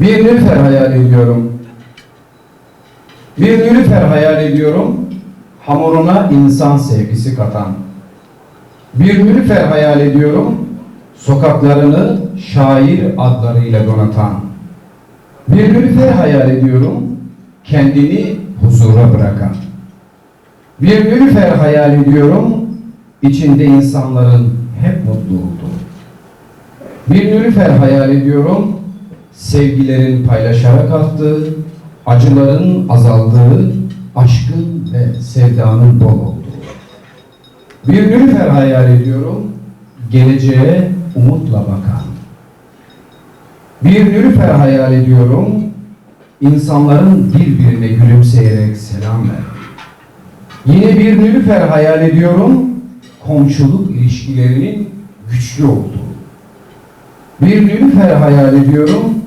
Bir nülüfer hayal ediyorum. Bir nülüfer hayal ediyorum. Hamuruna insan sevgisi katan. Bir nülüfer hayal ediyorum. Sokaklarını şair adlarıyla donatan. Bir nülüfer hayal ediyorum. Kendini huzura bırakan. Bir nülüfer hayal ediyorum. içinde insanların hep mutlu olduğu. Bir nülüfer hayal ediyorum. Sevgilerin paylaşarak arttığı, acıların azaldığı, aşkın ve sevdanın bol olduğu. Bir nülüfer hayal ediyorum. Geleceğe umutla bakan. Bir nülüfer hayal ediyorum. insanların birbirine gülümseyerek selam ver. Yine bir nülüfer hayal ediyorum. Komşuluk ilişkilerinin güçlü olduğu. Bir nülüfer hayal ediyorum.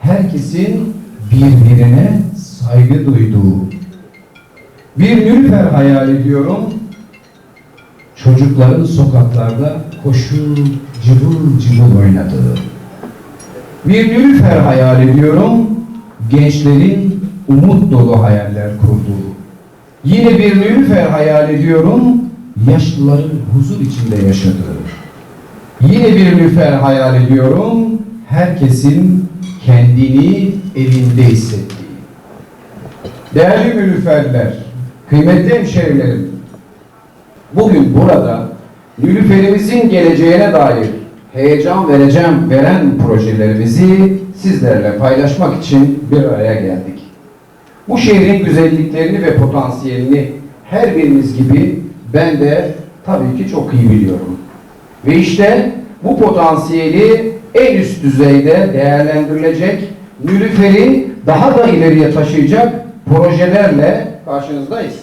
Herkesin birbirine saygı duyduğu. Bir nülüfer hayal ediyorum. Çocukların sokaklarda koşu cıvıl cıvıl oynadığı. Bir nülüfer hayal ediyorum. Gençlerin umut dolu hayaller kurduğu. Yine bir nülüfer hayal ediyorum. Yaşlıların huzur içinde yaşadığı. Yine bir nülüfer hayal ediyorum. Herkesin kendini evinde hissettiği. Değerli nülüferler, kıymetli hemşehrilerim, bugün burada nülüferimizin geleceğine dair heyecan vereceğim veren projelerimizi sizlerle paylaşmak için bir araya geldik. Bu şehrin güzelliklerini ve potansiyelini her birimiz gibi ben de tabii ki çok iyi biliyorum. Ve işte bu potansiyeli en üst düzeyde değerlendirilecek, Nülüfer'i daha da ileriye taşıyacak projelerle karşınızdayız.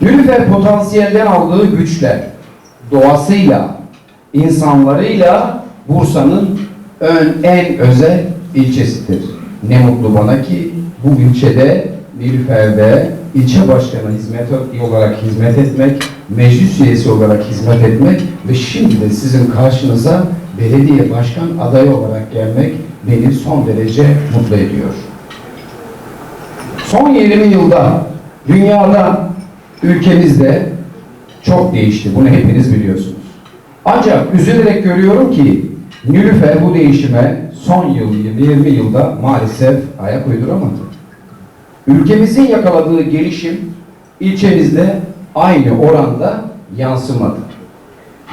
Nülüfer potansiyelden aldığı güçle, doğasıyla, insanlarıyla Bursa'nın ön, en özel ilçesidir. Ne mutlu bana ki bu ilçede Nilüfer'de ilçe başkanı hizmet olarak hizmet etmek, meclis üyesi olarak hizmet etmek ve şimdi de sizin karşınıza belediye başkan adayı olarak gelmek beni son derece mutlu ediyor. Son 20 yılda dünyada, ülkemizde çok değişti. Bunu hepiniz biliyorsunuz. Ancak üzülerek görüyorum ki Nilüfer bu değişime son yıl 20 yılda maalesef ayak uyduramadı. Ülkemizin yakaladığı gelişim ilçemizde aynı oranda yansımadı.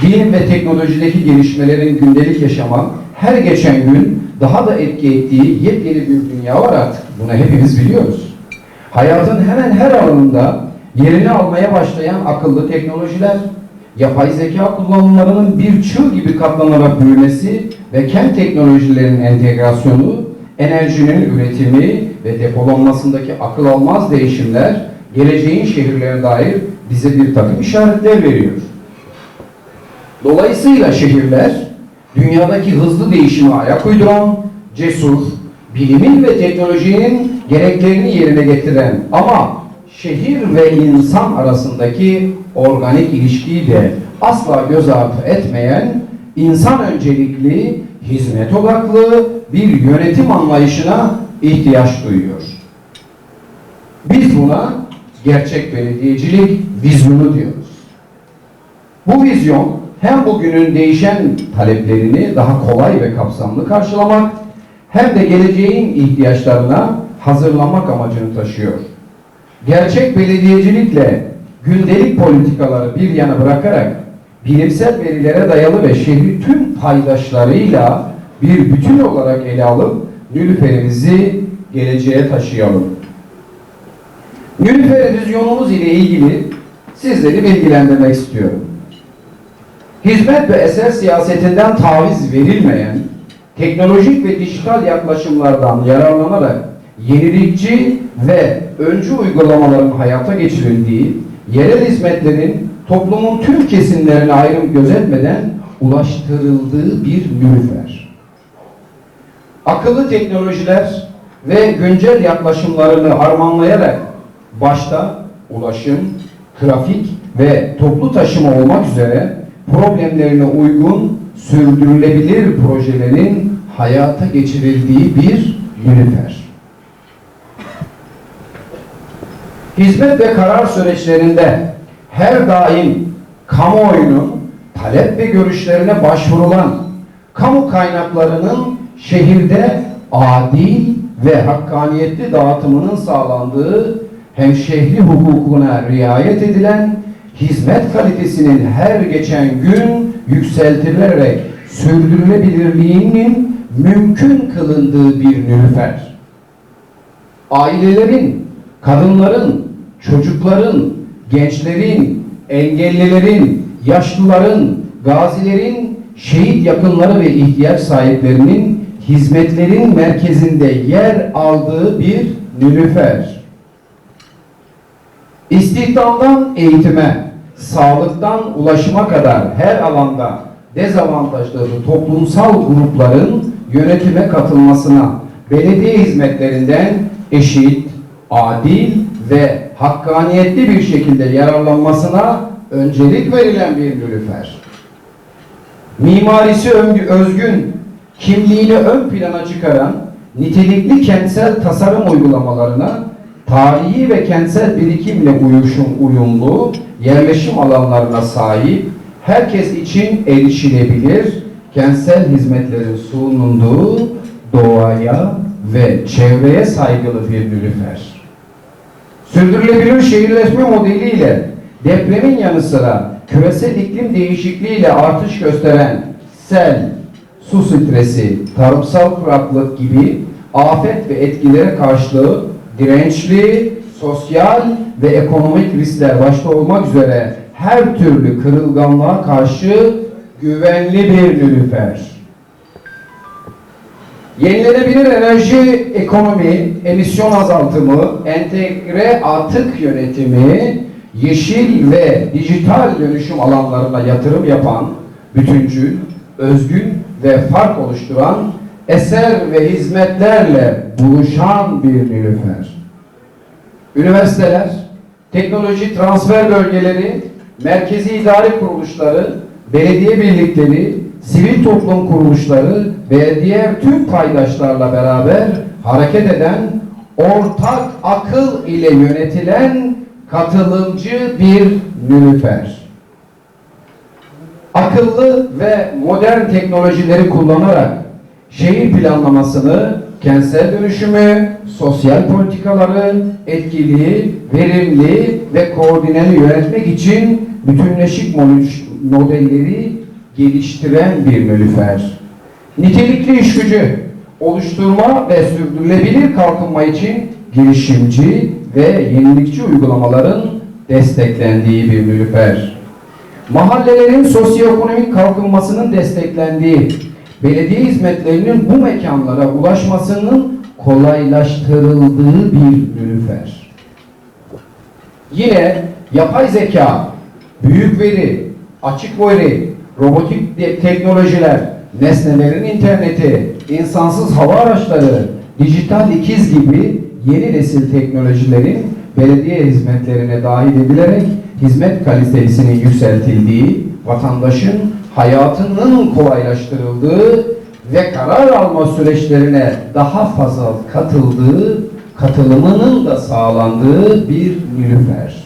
Bilim ve teknolojideki gelişmelerin gündelik yaşama her geçen gün daha da etki ettiği yepyeni bir dünya var artık. Bunu hepimiz biliyoruz. Hayatın hemen her alanında yerini almaya başlayan akıllı teknolojiler, yapay zeka kullanımlarının bir çığ gibi katlanarak büyümesi ve kent teknolojilerinin entegrasyonu, enerjinin üretimi ve depolanmasındaki akıl almaz değişimler geleceğin şehirlerine dair bize bir takım işaretler veriyor. Dolayısıyla şehirler dünyadaki hızlı değişime ayak uyduran, cesur, bilimin ve teknolojinin gereklerini yerine getiren ama şehir ve insan arasındaki organik ilişkiyi de asla göz ardı etmeyen insan öncelikli, hizmet odaklı bir yönetim anlayışına ihtiyaç duyuyor. Biz buna gerçek belediyecilik vizyonu diyoruz. Bu vizyon hem bugünün değişen taleplerini daha kolay ve kapsamlı karşılamak hem de geleceğin ihtiyaçlarına hazırlamak amacını taşıyor. Gerçek belediyecilikle gündelik politikaları bir yana bırakarak bilimsel verilere dayalı ve şehri tüm paydaşlarıyla bir bütün olarak ele alıp Nülüfer'imizi geleceğe taşıyalım. Nülüfer vizyonumuz ile ilgili sizleri bilgilendirmek istiyorum. Hizmet ve eser siyasetinden taviz verilmeyen, teknolojik ve dijital yaklaşımlardan yararlanarak yenilikçi ve öncü uygulamaların hayata geçirildiği, yerel hizmetlerin toplumun tüm kesimlerine ayrım gözetmeden ulaştırıldığı bir nülüfer. Akıllı teknolojiler ve güncel yaklaşımlarını harmanlayarak başta ulaşım, trafik ve toplu taşıma olmak üzere problemlerine uygun sürdürülebilir projelerin hayata geçirildiği bir Nilüfer. Hizmet ve karar süreçlerinde her daim kamuoyunun talep ve görüşlerine başvurulan kamu kaynaklarının şehirde adil ve hakkaniyetli dağıtımının sağlandığı hem şehri hukukuna riayet edilen hizmet kalitesinin her geçen gün yükseltilerek sürdürülebilirliğinin mümkün kılındığı bir nülüfer. Ailelerin, kadınların, çocukların, gençlerin, engellilerin, yaşlıların, gazilerin, şehit yakınları ve ihtiyaç sahiplerinin hizmetlerin merkezinde yer aldığı bir nülüfer. İstihdamdan eğitime, sağlıktan ulaşıma kadar her alanda dezavantajlı toplumsal grupların yönetime katılmasına, belediye hizmetlerinden eşit, adil ve hakkaniyetli bir şekilde yararlanmasına öncelik verilen bir nülüfer. Mimarisi özgün, kimliğini ön plana çıkaran nitelikli kentsel tasarım uygulamalarına tarihi ve kentsel birikimle uyuşum, uyumlu yerleşim alanlarına sahip, herkes için erişilebilir kentsel hizmetlerin sunulduğu doğaya ve çevreye saygılı bir nülüfer. Sürdürülebilir şehirleşme modeliyle depremin yanı sıra küresel iklim değişikliğiyle artış gösteren sel, su stresi, tarımsal kuraklık gibi afet ve etkilere karşı dirençli, sosyal ve ekonomik riskler başta olmak üzere her türlü kırılganlığa karşı güvenli bir nülüfer. Yenilenebilir enerji ekonomi, emisyon azaltımı, entegre atık yönetimi, yeşil ve dijital dönüşüm alanlarına yatırım yapan, bütüncül, özgün ve fark oluşturan eser ve hizmetlerle buluşan bir nilüfer. Üniversiteler, teknoloji transfer bölgeleri, merkezi idari kuruluşları, belediye birlikleri, sivil toplum kuruluşları ve diğer tüm paydaşlarla beraber hareket eden, ortak akıl ile yönetilen katılımcı bir nülüfer. Akıllı ve modern teknolojileri kullanarak şehir planlamasını, kentsel dönüşümü, sosyal politikaları etkili, verimli ve koordineli yönetmek için bütünleşik modelleri geliştiren bir nülüfer. Nitelikli iş gücü oluşturma ve sürdürülebilir kalkınma için girişimci ve yenilikçi uygulamaların desteklendiği bir nülüfer. Mahallelerin sosyoekonomik kalkınmasının desteklendiği, belediye hizmetlerinin bu mekanlara ulaşmasının kolaylaştırıldığı bir nülüfer. Yine yapay zeka, büyük veri, açık veri, robotik teknolojiler, nesnelerin interneti, insansız hava araçları, dijital ikiz gibi yeni nesil teknolojilerin belediye hizmetlerine dahil edilerek hizmet kalitesinin yükseltildiği, vatandaşın hayatının kolaylaştırıldığı ve karar alma süreçlerine daha fazla katıldığı, katılımının da sağlandığı bir nilüfer.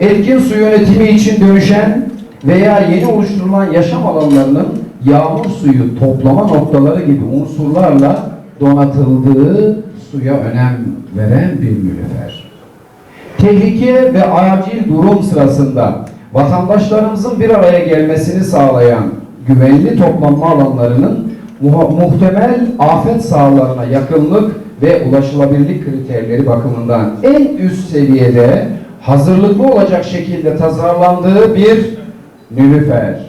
Etkin su yönetimi için dönüşen veya yeni oluşturulan yaşam alanlarının yağmur suyu toplama noktaları gibi unsurlarla donatıldığı suya önem veren bir nilüfer. Tehlike ve acil durum sırasında vatandaşlarımızın bir araya gelmesini sağlayan güvenli toplanma alanlarının muhtemel afet sahalarına yakınlık ve ulaşılabilirlik kriterleri bakımından en üst seviyede hazırlıklı olacak şekilde tasarlandığı bir nülüfer.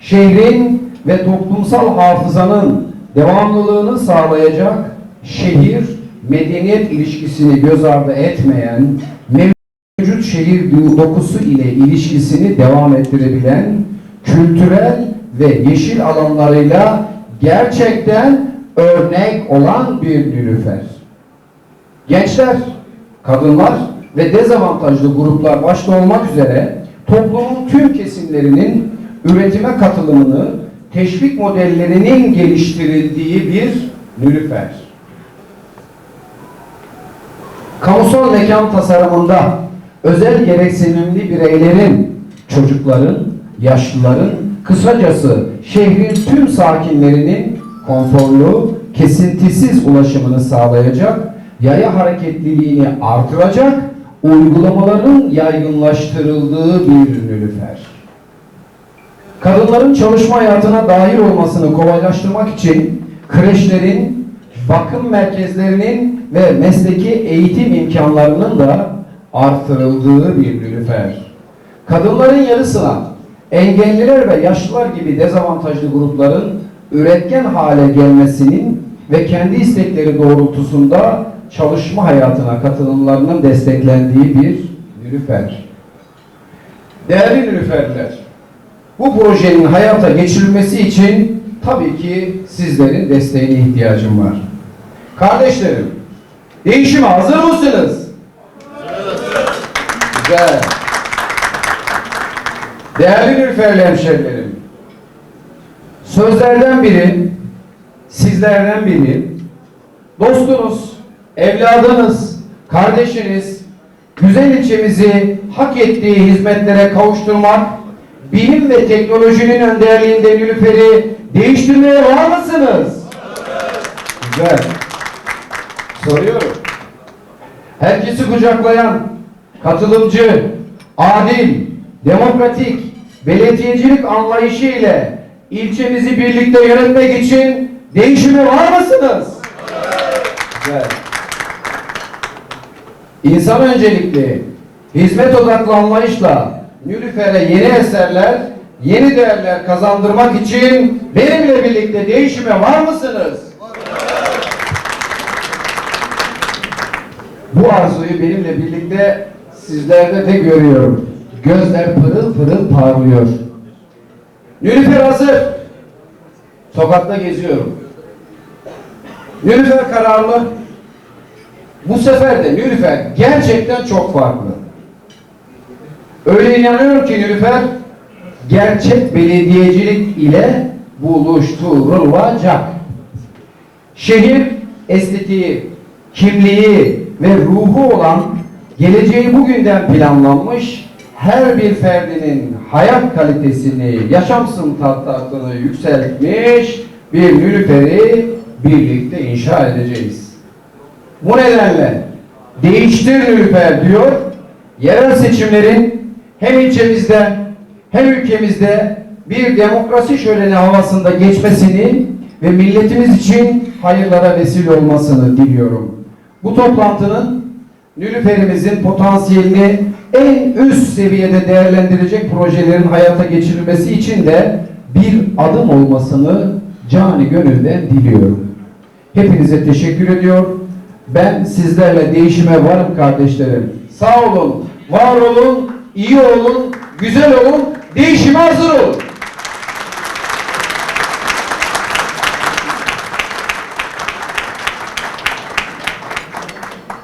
Şehrin ve toplumsal hafızanın devamlılığını sağlayacak şehir medeniyet ilişkisini göz ardı etmeyen mevcut şehir dokusu ile ilişkisini devam ettirebilen kültürel ve yeşil alanlarıyla gerçekten örnek olan bir nülüfer. Gençler, kadınlar ve dezavantajlı gruplar başta olmak üzere toplumun tüm kesimlerinin üretime katılımını teşvik modellerinin geliştirildiği bir nülüfer. Kamusal mekan tasarımında özel gereksinimli bireylerin, çocukların, yaşlıların, kısacası şehrin tüm sakinlerinin konforlu, kesintisiz ulaşımını sağlayacak, yaya hareketliliğini artıracak, uygulamaların yaygınlaştırıldığı bir nülüfer. Kadınların çalışma hayatına dahil olmasını kolaylaştırmak için kreşlerin, bakım merkezlerinin ve mesleki eğitim imkanlarının da artırıldığı bir nülüfer. Kadınların yarısına engelliler ve yaşlılar gibi dezavantajlı grupların üretken hale gelmesinin ve kendi istekleri doğrultusunda çalışma hayatına katılımlarının desteklendiği bir nülüfer. Değerli nülüferler, bu projenin hayata geçirilmesi için tabii ki sizlerin desteğine ihtiyacım var. Kardeşlerim, değişime hazır mısınız? Güzel. Değerli Nülferli hemşerilerim, sözlerden biri, sizlerden biri, dostunuz, evladınız, kardeşiniz, güzel ilçemizi hak ettiği hizmetlere kavuşturmak, bilim ve teknolojinin önderliğinde Nülüfer'i değiştirmeye var mısınız? Güzel. Soruyorum. Herkesi kucaklayan, katılımcı, adil, demokratik, belediyecilik anlayışı ile ilçemizi birlikte yönetmek için değişime var mısınız? Güzel. İnsan öncelikli, hizmet odaklı anlayışla Nülüfer'e yeni eserler, yeni değerler kazandırmak için benimle birlikte değişime var mısınız? Bu arzuyu benimle birlikte sizlerde de görüyorum. Gözler pırıl pırıl parlıyor. Nülüfer hazır. Sokakta geziyorum. Nülüfer kararlı. Bu sefer de Nülüfer gerçekten çok farklı. Öyle inanıyorum ki Nülüfer gerçek belediyecilik ile buluşturulacak. Şehir estetiği, kimliği ve ruhu olan geleceği bugünden planlanmış her bir ferdinin hayat kalitesini, yaşam standartlarını yükseltmiş bir Nülüfer'i birlikte inşa edeceğiz. Bu nedenle değiştir Nülüfer diyor, yerel seçimlerin hem ilçemizde hem ülkemizde bir demokrasi şöleni havasında geçmesini ve milletimiz için hayırlara vesile olmasını diliyorum. Bu toplantının Nülüfer'imizin potansiyelini en üst seviyede değerlendirecek projelerin hayata geçirilmesi için de bir adım olmasını cani gönülden diliyorum. Hepinize teşekkür ediyor. Ben sizlerle değişime varım kardeşlerim. Sağ olun, var olun, iyi olun, güzel olun, değişime hazır olun.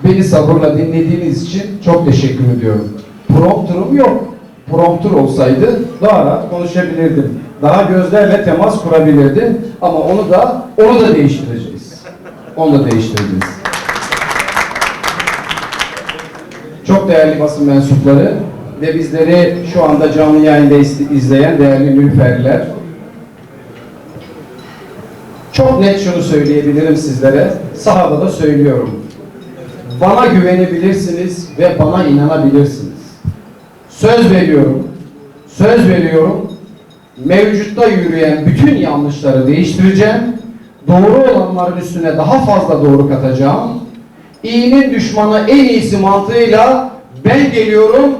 Beni sabırla dinlediğiniz için çok teşekkür ediyorum. Prompterum yok. Prompter olsaydı daha rahat konuşabilirdim. Daha gözlerle temas kurabilirdim. Ama onu da onu da değiştireceğiz. Onu da değiştireceğiz. Çok değerli basın mensupları ve bizleri şu anda canlı yayında iz- izleyen değerli nülferler. Çok net şunu söyleyebilirim sizlere. Sahada da söylüyorum. Bana güvenebilirsiniz ve bana inanabilirsiniz. Söz veriyorum. Söz veriyorum. Mevcutta yürüyen bütün yanlışları değiştireceğim. Doğru olanların üstüne daha fazla doğru katacağım. İyinin düşmanı en iyisi mantığıyla ben geliyorum,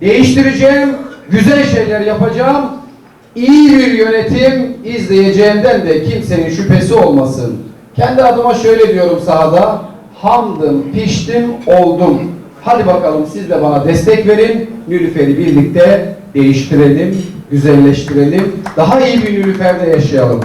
değiştireceğim, güzel şeyler yapacağım. İyi bir yönetim izleyeceğimden de kimsenin şüphesi olmasın. Kendi adıma şöyle diyorum sahada, hamdım, piştim, oldum. Hadi bakalım siz de bana destek verin. Nülüfer'i birlikte değiştirelim, güzelleştirelim. Daha iyi bir Nülüfer'de yaşayalım.